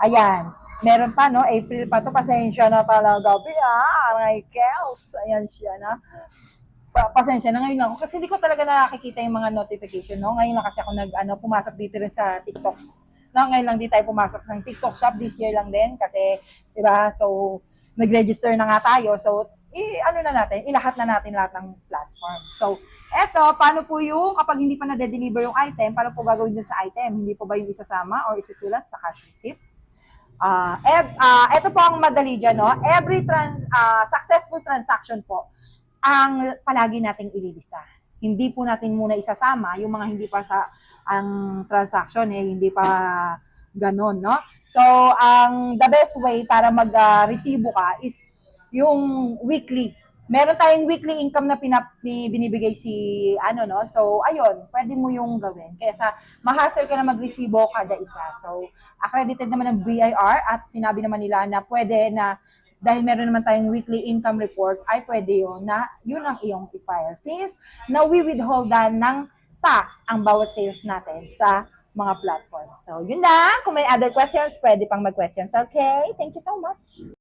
Ayan. Meron pa, no? April pa to. Pasensya na talaga. Ah, my Kels. Ayan siya, na. Pa- pasensya na ngayon ako. Kasi hindi ko talaga nakikita yung mga notification, no? Ngayon lang kasi ako nag, ano, pumasok dito rin sa TikTok. No, ngayon lang di tayo pumasok ng TikTok shop. This year lang din. Kasi, di ba? So, nag-register na nga tayo. So, i ano na natin, ilahat na natin lahat ng platform. So, eto, paano po yung kapag hindi pa na-deliver yung item, paano po gagawin dun sa item? Hindi po ba yung isasama or isusulat sa cash receipt? Ah, ev- ah, ito po ang madali dyan, no? Every trans, ah, successful transaction po, ang palagi nating ililista. Hindi po natin muna isasama yung mga hindi pa sa ang transaction eh, hindi pa ganon, no? So, ang the best way para mag-resibo ka is yung weekly. Meron tayong weekly income na pinap, ni- binibigay si ano no. So ayun, pwede mo yung gawin. Kaya mahasel ka na magresibo kada isa. So accredited naman ng BIR at sinabi naman nila na pwede na dahil meron naman tayong weekly income report, ay pwede yun na yun ang iyong i-file. Since na we withholdan ng tax ang bawat sales natin sa mga platforms. So, yun lang. Kung may other questions, pwede pang mag-questions. Okay? Thank you so much.